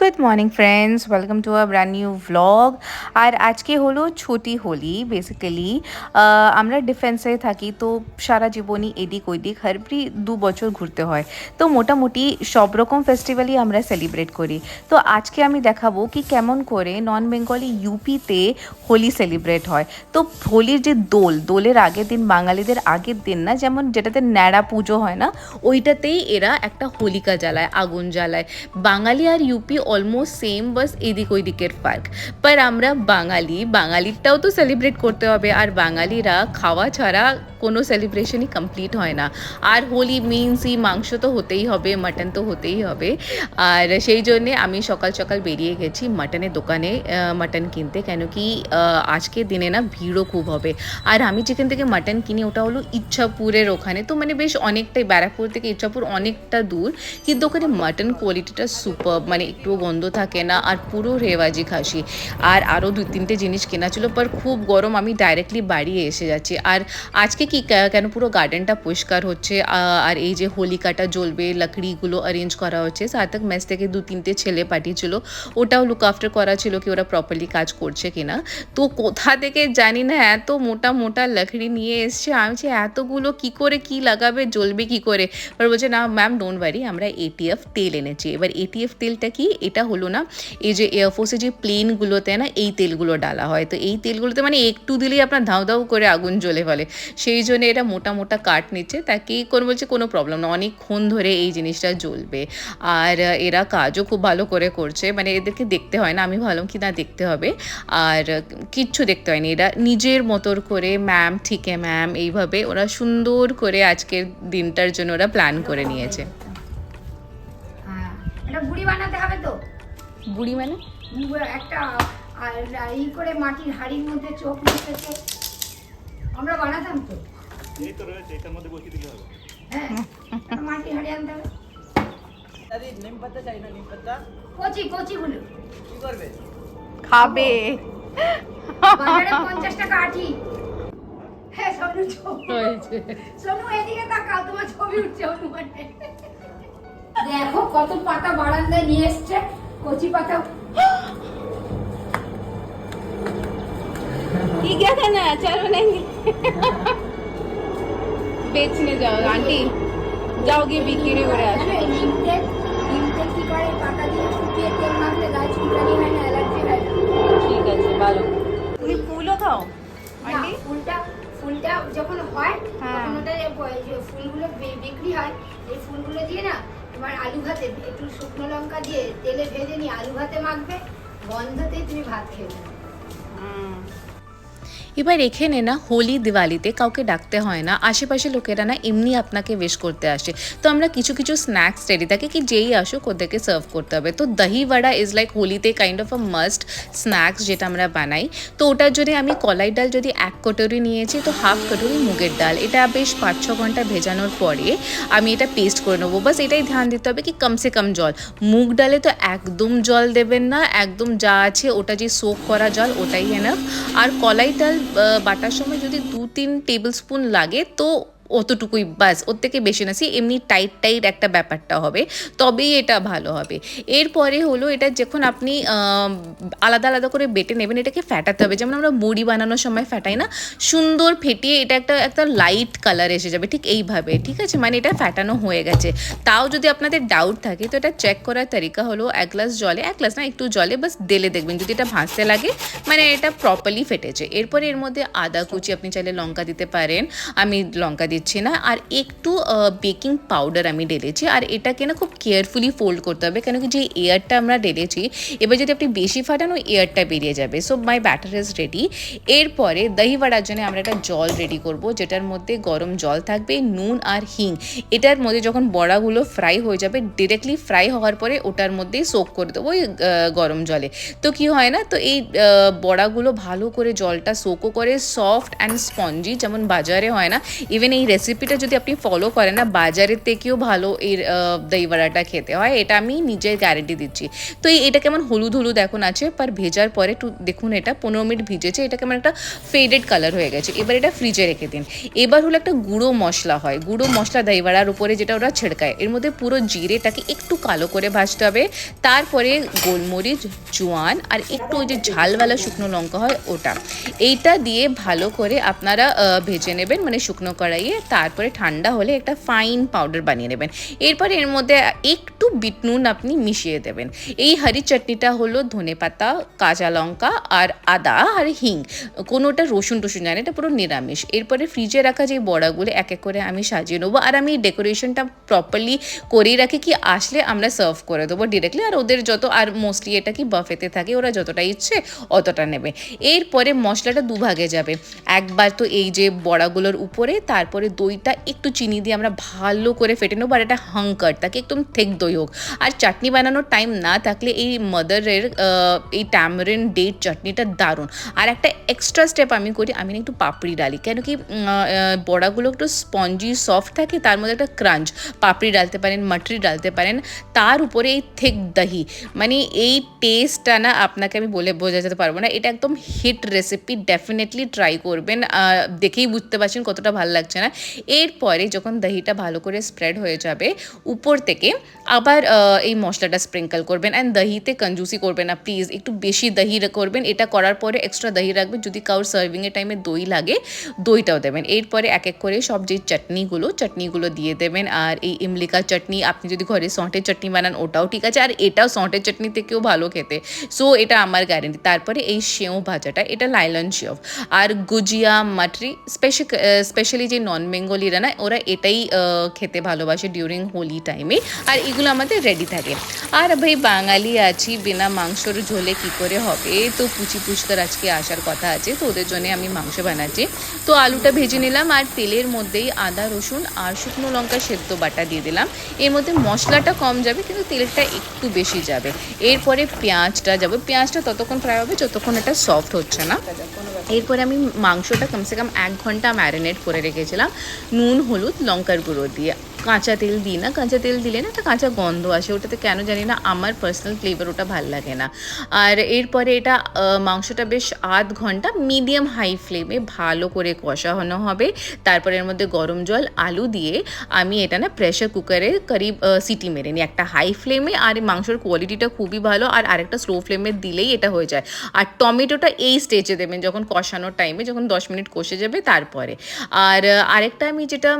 Good morning friends welcome to a brand new vlog আর আজকে হলো ছোটি Holi basically আমরা ডিফেন্সে থাকি, তো সারা জীবনই এদিক ওইদিক হারপ্রি দু বছর ঘুরতে হয়। তো মোটামুটি সব রকম ফেস্টিভ্যালই আমরা সেলিব্রেট করি। তো আজকে আমি দেখাবো কি কেমন করে নন বেঙ্গলি ইউপিতে হোলি সেলিব্রেট হয়। তো হোলির যে দোল, দোলের আগের দিন, বাঙালিদের আগের দিন না, যেমন যেটাতে ন্যাড়া পুজো হয় না, ওইটাতেই এরা একটা হোলিকা জ্বালায়, আগুন জ্বালায়। বাঙালি আর ইউপি অলমোস্ট সেম বাস এদিক ওইদিকের ফার্ক पर আমরা বাঙালি বাঙালিরটাও তো সেলিব্রেট করতে হবে আর বাঙালিরা খাওয়া ছাড়া কোনো সেলিব্রেশনই কমপ্লিট হয় না আর হোলি মিন্সই মাংস তো হতেই হবে মাটন তো হতেই হবে আর সেই জন্যে আমি সকাল সকাল বেরিয়ে গেছি মাটনের দোকানে মাটন কিনতে কেন কি আহ, আজকের দিনে না ভিড়ও খুব হবে আর আমি যেখান থেকে মাটন কিনি ওটা হলো ইচ্ছাপুরের ওখানে তো মানে বেশ অনেকটাই ব্যারাকপুর থেকে ইচ্ছাপুর অনেকটা দূর কিন্তু ওখানে মাটন কোয়ালিটিটা সুপার মানে একটুও গন্ধ থাকে না আর পুরো রেওয়াজি খাসি। আর আরও দু তিনটে জিনিস কেনা ছিল পর খুব গরম আমি ডাইরেক্টলি বাড়ি এসে যাচ্ছি। আর আজকে কি কেন পুরো গার্ডেনটা পরিষ্কার হচ্ছে? আর এই যে হোলিকাটা জ্বলবে, লাকড়িগুলো অ্যারেঞ্জ করা হচ্ছে, সার্থক মেস থেকে দু তিনটে ছেলে পাঠিয়েছিল। ওটাও লুক আফটার করা ছিল কি ওরা প্রপারলি কাজ করছে কিনা। তো কোথা থেকে জানি না, এত মোটা মোটা লাকড়ি নিয়ে এসছে। আমি বলছি এতগুলো কি করে, কি লাগাবে, জ্বলবে কি করে? এবার বলছে, না ম্যাম ডোন্ট ওয়ারি আমরা এটিএফ তেল এনেছি। এবার এটিএফ তেলটা কি? এটা হলো না, এই যে এয়ারফোর্সে যে প্লেনগুলোতে না এই তেলগুলো ডালা হয়। তো এই তেলগুলোতে মানে একটু দিলেই আপনার ধাউ ধাউ করে আগুন জ্বলে ফেলে। সেই জন্য এটা মোটা মোটা কাঠ নিচ্ছে তাকে কোন বলছে কোনো প্রবলেম না, অনেকক্ষণ ধরে এই জিনিসটা জ্বলবে। আর এরা কাজও খুব ভালো করে করছে মানে এদেরকে দেখতে হয় না, আমি ভাবলাম কি না দেখতে হবে। আর কিচ্ছু দেখতে হয়নি, এরা নিজের মতোর করে ম্যাম ঠিকে ম্যাম এইভাবে ওরা সুন্দর করে আজকের দিনটার জন্য ওরা প্ল্যান করে নিয়েছে। হ্যাঁ এটা বানাতে বুড়ি মানে? একটা ই করে মাটির হাড়ির মধ্যে চোখ মুখেছে। আমরা বানাতাম তো। এই তো রয়েছে এটার মধ্যে বসিয়ে দিতে হবে। হ্যাঁ মাটির হাড়ি আনতে হবে। দাদি নিম পাতা চাই না নিম পাতা? কচি কচি গুলো কি করবে? খাবে। বাজারে পঞ্চাশ টাকা আঠি হ্যাঁ সোনু হয়েছে। সোনু এদিকে তাকাও তোমার ছবি উঠছে দেখো কত পাতা বারান্দায় নিয়ে এসছে। কচি পাতা ये क्या करना है अचार बनाएंगे बेचने जाओ आंटी जाओगे বিক্রি করে আসো জানো, এই নিম তেল নিম তেল কি করে পাতা দিয়ে ফুটিয়ে তেল মাখলে গাছ ফুটানি হয় না অ্যালার্জি হয় না ঠিক আছে ভালো তুমি ফুলও খাও না, আন্টি ফুলটা ফুলটা যখন হয় হ্যাঁ। তখন ওটা যে ব- যে ফুলগুলো বে- বিক্রি হয় এই ফুলগুলো দিয়ে না তোমার আলু ভাতে একটু শুকনো লঙ্কা দিয়ে তেলে ভেজে নিয়ে আলু ভাতে মাখবে। গন্ধতেই তুমি ভাত খেয়ে নেবে। এবার এখানে না হোলি, দিওয়ালিতে কাউকে ডাকতে হয় না। আশেপাশে লোকেরা না এমনি আপনাকে ওয়েশ করতে আসে। তো আমরা কিছু কিছু স্ন্যাক্স রেডি থাকে কি যেই আসুক ওদেরকে সার্ভ করতে হবে। তো দহি বড়া ইজ লাইক হোলিতে kind of a must snacks যেটা আমরা বানাই। তো ওটার জন্য আমি কলাই ডাল যদি এক কটোরি নিয়েছি, তো হাফ কটোরি মুগের ডাল। এটা বেশ পাঁচ, ছ ঘণ্টা ভেজানোর পরে আমি এটা পেস্ট করে নেব। বাস এটাই ধ্যান দিতে হবে কি কমসে কম জল। মুগ ডালে তো একদম জল দেবেন না, একদম যা আছে ওটা যে সোক করা জল, ওটাই এনাফ আর কলাই ডাল বাটার সময় যদি দু তিন টেবিল স্পুন লাগে, তো অতটুকুই বাস ওর থেকে বেশি না। সে এমনি টাইট টাইট একটা ব্যাপারটা হবে, তবেই এটা ভালো হবে। এরপরে হলো এটা যখন আপনি আলাদা আলাদা করে বেটে নেবেন, এটাকে ফ্যাটাতে হবে। যেমন আমরা মুড়ি বানানোর সময় ফ্যাটাই না, সুন্দর ফেটিয়ে এটা একটা একটা লাইট কালার এসে যাবে, ঠিক এইভাবে, ঠিক আছে? মানে এটা ফ্যাটানো হয়ে গেছে। তাও যদি আপনাদের ডাউট থাকে, তো এটা চেক করার তরিকা হলো এক গ্লাস জলে, এক গ্লাস না, একটু জলে বাস দেলে দেখবেন, যদি এটা ভাসতে লাগে মানে এটা প্রপারলি ফেটেছে। এরপরে এর মধ্যে আদা কুচি, আপনি চাইলে লঙ্কা দিতে পারেন, আমি লঙ্কা দিচ্ছি না। আর একটু বেকিং পাউডার আমি ঢেলেছি আর এটাকে না খুব কেয়ারফুলি ফোল্ড করতে হবে কেন কি যে এয়ারটা আমরা ঢেলেছি এবার যদি আপনি বেশি ফাটান, ওই এয়ারটা বেরিয়ে যাবে। So my batter is ready এরপরে দহি বাড়ার জন্য আমরা একটা জল রেডি করব, যেটার মধ্যে গরম জল থাকবে, নুন আর হিং। এটার মধ্যে যখন বড়াগুলো ফ্রাই হয়ে যাবে ডিরেক্টলি ফ্রাই হওয়ার পরে ওটার মধ্যেই সোক করে দেবো ওই গরম জলে। তো কি হয় না, তো এই বড়াগুলো ভালো করে জলটা সোকও করে সফট অ্যান্ড স্পঞ্জি যেমন বাজারে হয় না ইভেন এই রেসিপিটা যদি আপনি ফলো করেন না বাজারের থেকেও ভালো এই আহ, দই বড়াটা খেতে হয় এটা আমি নিজের গ্যারেন্টি দিচ্ছি। তো এই- এটা কেমন হলুদ হলুদ এখন আছে পার ভেজার পরে দেখুন এটা পনেরো মিনিট ভিজেছে এটা কেমন একটা ফেডেড কালার হয়ে গেছে। এবার এটা ফ্রিজে রেখে দিন। এবার হলো একটা গুঁড়ো মশলা হয়। গুঁড়ো মশলা দই বড়ার উপরে যেটা ওরা ছেড়কায় এর মধ্যে পুরো জিরেটাকে একটু কালো করে ভাজতে হবে। তারপরে গোলমরিচ জোয়ান আর একটু ওই যে ঝালওয়ালা শুকনো লঙ্কা হয় ওটা। এইটা দিয়ে ভালো করে আপনারা ভেজে নেবেন মানে শুকনো কড়াইয়ে। তারপরে ঠান্ডা হলে একটা ফাইন পাউডার বানিয়ে নেবেন। এরপরে এর মধ্যে একটু বিট নুন আপনি মিশিয়ে দেবেন। এই হারি চাটনিটা হলো ধনে পাতা, কাঁচা লঙ্কা আর আদা আর হিং। কোনোটা রসুন টসুন জানে এটা পুরো নিরামিষ। এরপরে ফ্রিজে রাখা যে বড়াগুলো, এক এক করে আমি সাজিয়ে নেব। আর আমি ডেকোরেশনটা প্রপারলি করেই রাখি কি আসলে আমরা সার্ভ করে দেবো ডিরেক্টলি আর ওদের যত, আর মোস্টলি এটা কি বাফেতে থাকে, ওরা যতটা ইচ্ছে অতটা নেবে। এরপরে মশলাটা দুভাগে যাবে। একবার তো এই যে বড়াগুলোর উপরে, তারপরে দইটা একটু চিনি দিয়ে আমরা ভালো করে ফেটে নেব, আর এটা হাঙ্কার, তাকে একদম থেক দই হোক। আর চাটনি বানানোর টাইম না থাকলে এই মাদারের এই ট্যামারিন ডেট চাটনিটা দারুণ। আর একটা এক্সট্রা স্টেপ আমি করি, আমি একটু পাপড়ি ডালি, কেন কি বড়াগুলো একটু স্পঞ্জি সফট থাকে, তার মধ্যে একটা ক্রাঞ্চ পাপড়ি ডালতে পারেন মাটরি ডালতে পারেন, তার উপরে এই থেক দহি। মানে এই টেস্টটা না আপনাকে আমি বলে বোঝাতে পারব না, এটা একদম হিট রেসিপি ডেফিনেটলি ট্রাই করবেন দেখেই বুঝতে পারছেন কতটা ভালো লাগছে না। এরপরে যখন দহিটা ভালো করে স্প্রেড হয়ে যাবে, উপর থেকে আবার এই মশলাটা স্প্রিঙ্কল করবেন। অ্যান্ড দহিতে কঞ্জুসি করবেন না প্লিজ একটু বেশি দহি করবেন। এটা করার পরে এক্সট্রা দহি রাখবেন। যদি কারোর সার্ভিংয়ের টাইমে দই লাগে, দইটাও দেবেন। এরপরে এক এক করে সব যে চাটনিগুলো চাটনিগুলো দিয়ে দেবেন। আর এই ইমলিকা চাটনি, আপনি যদি ঘরে সঁটের চাটনি বানান, ওটাও ঠিক আছে। আর এটাও সঁটের চাটনি থেকেও ভালো খেতে। সো এটা আমার গ্যারেন্টি তারপরে এই সেও ভাজাটা, এটা লাইলন শেভ আর গুজিয়া, মাটরি স্পেশালি যে নন বেঙ্গলিরা না, ওরা এটাই খেতে ভালোবাসে ডিউরিং হোলি টাইমে আর এগুলো আমাদের রেডি থাকে। আর ভাই, বাঙালি আছি, বিনা মাংসর ঝোলে কি করে হবে? তো পুচি পুচকার আজকে আসার কথা আছে, তো ওদের জন্য আমি মাংস বানাচ্ছি। তো আলুটা ভেজে নিলাম, আর তেলের মধ্যেই আদা, রসুন আর শুকনো লঙ্কা সেদ্ধ বাটা দিয়ে দিলাম। এর মধ্যে মশলাটা কম যাবে, কিন্তু তেলটা একটু বেশি যাবে। এরপরে পেঁয়াজটা যাবে, পেঁয়াজটা ততক্ষণ ফ্রাই হবে, যতক্ষণ এটা সফট হচ্ছে না। এরপরে আমি মাংসটা কমসে কম এক ঘণ্টা ম্যারিনেট করে রেখেছিলাম। নুন, হলুদ, লঙ্কার গুঁড়ো দিয়ে। কাঁচা তেল দিই না। কাঁচা তেল দিলে না একটা কাঁচা গন্ধ আসে। ওটাতে কেন জানি না আমার পার্সোনাল ফ্লেভার ওটা ভালো লাগে না। আর এরপরে এটা মাংসটা বেশ আধ ঘণ্টা মিডিয়াম হাই ফ্লেমে ভালো করে কষানো হবে। তারপরে এর মধ্যে গরম জল, আলু দিয়ে আমি এটা না প্রেশার কুকারে করিব সিটি মেরে নিই। একটা হাই ফ্লেমে আর মাংসর কোয়ালিটিটা খুবই ভালো আর আরেকটা স্লো ফ্লেমে দিলেই এটা হয়ে যায়। আর টমেটোটা এই স্টেজে দেবেন যখন কষানোর টাইমে যখন দশ মিনিট কষে যাবে তারপরে। আর আরেকটা আমি যেটা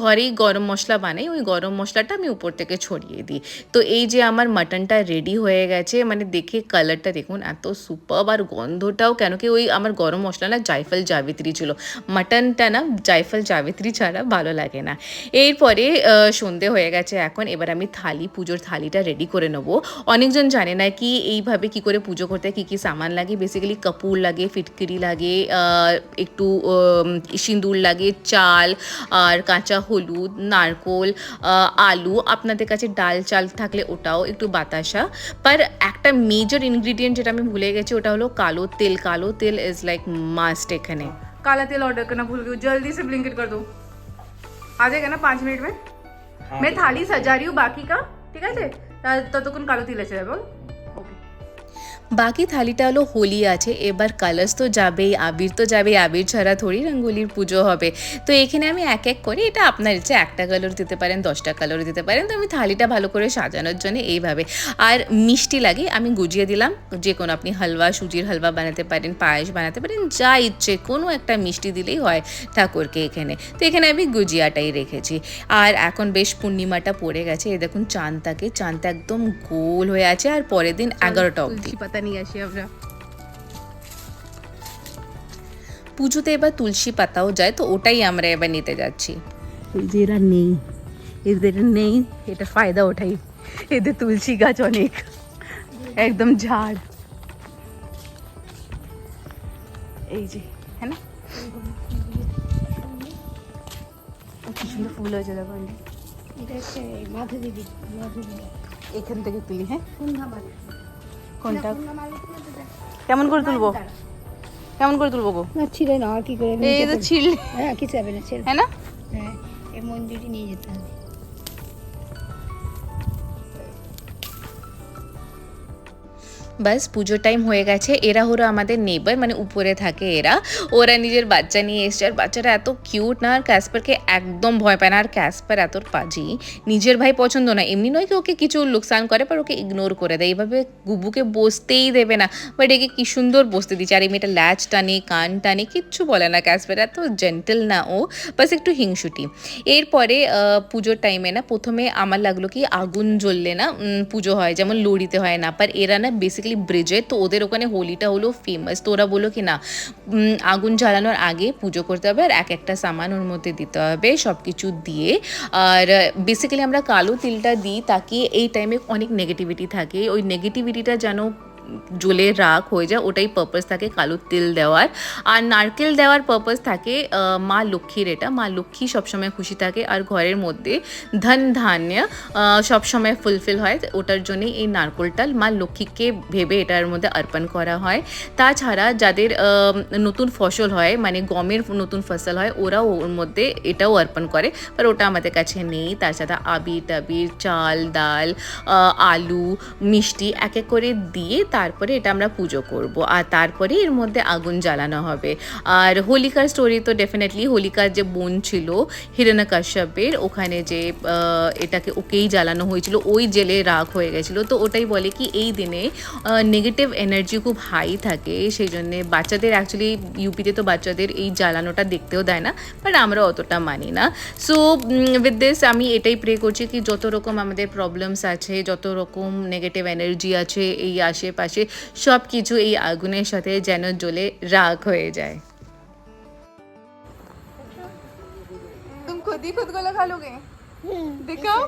ঘরেই গরম মশলা বানাই ওই গরম মশলাটা আমি উপর থেকে ছড়িয়ে দিই। তো এই যে আমার মাটনটা রেডি হয়ে গেছে মানে দেখে কালারটা দেখুন, এত সুপার আর গন্ধটাও কেন কি ওই আমার গরম মশলা না জায়ফল জাবিত্রি ছিল। মাটনটা না জায়ফল জাবিত্রি ছাড়া ভালো লাগে না। এরপরে সন্ধে হয়ে গেছে এখন, এবার আমি থালি, পুজোর থালিটা রেডি করে নেব। অনেকজন জানে না কি এইভাবে কি করে পুজো করতে, কি কি সামান লাগে বেসিক্যালি কাপুর লাগে, ফিটকিরি লাগে একটু সিঁদুর লাগে, চাল আর কাঁচা হলুদ, নারকোল আহ, আলু আপনাদের কাছে ডাল চাল থাকলে ওটাও একটু বাতাসা पर একটা মেজর ইনগ্রিডিয়েন্ট যেটা আমি ভুলে গেছি ওটা হলো কালো তেল কালো তেল ইজ লাইক মাস্ট এখানে काला तेल ऑर्डर करना भूल गई हूँ। जल्दी से ब्लिंकिट कर दो आ जाएगा ना पाँच मिनट में मैं थाली सजा रही हूँ बाकी का ठीक है ততক্ষণ কালো তিল আছে বল ওকে বাকি থালিটা হলো হোলি আছে এবার কালার্স তো যাবেই আবির তো যাবে আবির ছাড়া থোড়ি রঙ্গোলির পুজো হবে। তো এখানে আমি এক এক করে এটা আপনার ইচ্ছে একটা কালার দিতে পারেন দশটা কালার দিতে পারেন তো আমি থালিটা ভালো করে সাজানোর জন্য এইভাবে। আর মিষ্টি লাগে আমি গুজিয়ে দিলাম যে কোনো আপনি হালুয়া সুজির হালুয়া বানাতে পারেন পায়েস বানাতে পারেন যা ইচ্ছে কোনো একটা মিষ্টি দিলেই হয় ঠাকুরকে এখানে। তো এখানে আমি গুজিয়াটাই রেখেছি। আর এখন বেশ পূর্ণিমাটা পড়ে গেছে এ দেখুন চাঁদ চাঁদটাকে চাঁদটা একদম গোল হয়ে আছে আর পরের দিন এগারোটা অবধি। তুলসী পাতা নিয়ে আসি আমরা পুজোতে এবার তুলসী পাতাও যায় তো ওটাই আমরা এবার নিতে যাচ্ছি এই যে এরা নেই এদের নেই এটা ফায়দা ওঠাই এদের তুলসী গাছ অনেক একদম ঝাড় এই যে হ্যাঁ না ও, কি সুন্দর ফুল হয়েছে দেখো এই যে। এটা হচ্ছে মাধু দিদি মাধু দিদি এখান থেকে তুলি হ্যাঁ সন্ধ্যা মাল কোনটা। কেমন করে তুলবো? কেমন করে তুলবো গো? না ছিঁড়ে না আর কি করে এই তো ছিল হ্যাঁ কিছু হবে না ছেড়ে। হ্যাঁ না? হ্যাঁ চিমটিটি নিয়ে যেতে হবে। বাস পুজোর টাইম হয়ে গেছে। এরা হলো আমাদের নেবার মানে উপরে থাকে এরা। ওরা নিজের বাচ্চা নিয়ে এসছে। আর বাচ্চাটা এত কিউট না, আর ক্যাসপারকে একদম ভয় পায় না। আর ক্যাসপার এত পাজি, নিজের ভাই পছন্দ না। এমনি নয় কি ওকে কিছু লোকসান করে পর ওকে ইগনোর করে দেয়। এইভাবে গুবুকে বসতেই দেবে না। বাট একে কি সুন্দর বসতে দিচ্ছে। আর এই মেয়েটা ল্যাচ টানে, কান টানে, কিচ্ছু বলে না ক্যাসপার এত জেন্টেল না ও। বাস একটু হিংসুটি। এরপরে পুজোর টাইমে না, প্রথমে আমার লাগল কি, আগুন জ্বললে না পুজো হয়। যেমন লড়িতে হয় না। পার এরা না বেসিক্যালি ব্রিজে তো ওদের ওখানে হোলিটা হলো ফেমাস তো ওরা বলো কি না আগুন জ্বালানোর আগে পুজো করতে হবে আর এক একটা সামান ওর মধ্যে দিতে হবে সব কিছু দিয়ে। আর বেসিক্যালি আমরা কালো তিলটা দিই, তাকে এই টাইমে অনেক নেগেটিভিটি থাকে। ওই নেগেটিভিটিটা যেন জ্বলে রাখ হয়ে যায়, ওটাই পারপাস থাকে কালো তিল দেওয়ার। আর নারকেল দেওয়ার পারপাস থাকে মা লক্ষ্মীর এটা। মা লক্ষ্মী সবসময় খুশি থাকে আর ঘরের মধ্যে ধন ধান্য সবসময় ফুলফিল হয়। ওটার জন্যই এই নারকেলটা মা লক্ষ্মীকে ভেবে এটার মধ্যে অর্পণ করা হয়। তাছাড়া যাদের নতুন ফসল হয় মানে গমের নতুন ফসল হয়, ওরাও ওর মধ্যে এটাও অর্পণ করে। বাট ওটা আমাদের কাছে নেই। তাছাড়া আবির টাবির চাল, ডাল আলু, মিষ্টি এক এক করে দিয়ে তারপরে এটা আমরা পুজো করব। আর তারপরে এর মধ্যে আগুন জ্বালানো হবে। আর হোলিকার স্টোরি তো ডেফিনেটলি হোলিকার যে বোন ছিল, হিরণ্যকাশ্যপের, ওখানে যে এটাকে ওকেই জ্বালানো হয়েছিল, ওই জেলে রাগ হয়ে গেছিল। তো ওটাই বলে কি এই দিনে নেগেটিভ এনার্জি খুব হাই থাকে, সেই জন্যে বাচ্চাদের অ্যাকচুয়ালি ইউপিতে তো বাচ্চাদের এই জ্বালানোটা দেখতেও দেয় না বাট আমরা অতটা মানি না। সো উইথ দিস আমি এটাই প্রে করছি কি যত রকম আমাদের প্রবলেমস আছে, যত রকম নেগেটিভ এনার্জি আছে, এই আশেপাশে সব কিছু এই আগুনের সাথে যেন জ্বলে রাগ হয়ে যায় तुम खुद ही खुद को लगा लोगे दिखाओ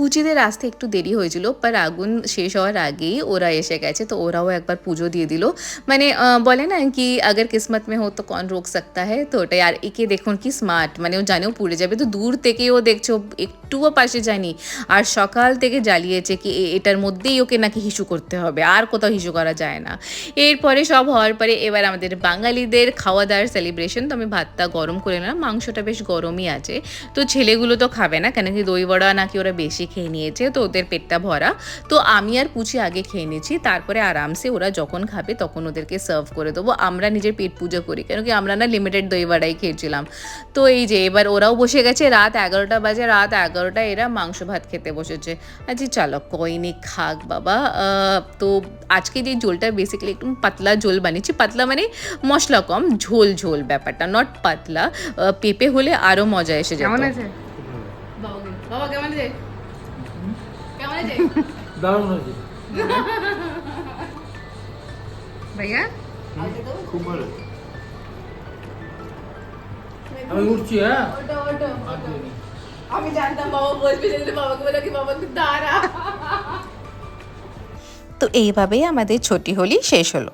পুজিদের আসতে একটু দেরি হয়েছিল পর আগুন শেষ হওয়ার আগেই ওরা এসে গেছে, তো ওরাও একবার পুজো দিয়ে দিল। মানে বলে না কি, আগের কিসমত মে হো তো কন রোক সাকতা হ্যাঁ তো ওটাই, আর একে দেখুন কি স্মার্ট মানে ও জানেও পুড়ে যাবে, তো দূর থেকে ও দেখছ একটুও পাশে যায়নি, আর সকাল থেকে জ্বালিয়েছে কি এটার মধ্যেই ওকে নাকি হিসু করতে হবে, আর কোথাও হিসু করা যায় না। এরপরে সব হওয়ার পরে এবার আমাদের বাঙালিদের খাওয়া দাওয়ার সেলিব্রেশন তো আমি ভাতটা গরম করে নিলাম, মাংসটা বেশ গরমই আছে, তো ছেলেগুলো তো খাবে না, কেন কি দই বড়া নাকি ওরা বেশি খেয়ে নিয়েছে, তো ওদের পেটটা ভরা। তো আমি আর পুচি আগে খেয়ে নিয়েছি, তারপরে আরামসে ওরা যখন খাবে তখন ওদেরকে সার্ভ করে দেবো। আমরা নিজের পেট পুজো করি, কেন কি আমরা না লিমিটেড দই বড়াই খেয়েছিলাম। তো এই যে এবার ওরাও বসে গেছে, রাত এগারোটা বাজে, রাত এগারোটা এরা মাংস ভাত খেতে বসেছে। আচ্ছা চলো কইনি খাক বাবা। তো আজকে যে ঝোলটা বেসিক্যালি একটু পাতলা ঝোল বানিয়েছি, পাতলা মানে মশলা কম, ঝোল ঝোল ব্যাপারটা নট পাতলা। পেঁপে হলে আরও মজা এসে যেত। বাবা কেমন কেমন আছে। ভাইয়া? খুব ভালো। আমি উঠছি হ্যাঁ? আমি জানতাম বাবা বসবে বাবাকে কি বাবা দাঁড়া। তো এইভাবেই আমাদের ছুটি হোলি শেষ হলো।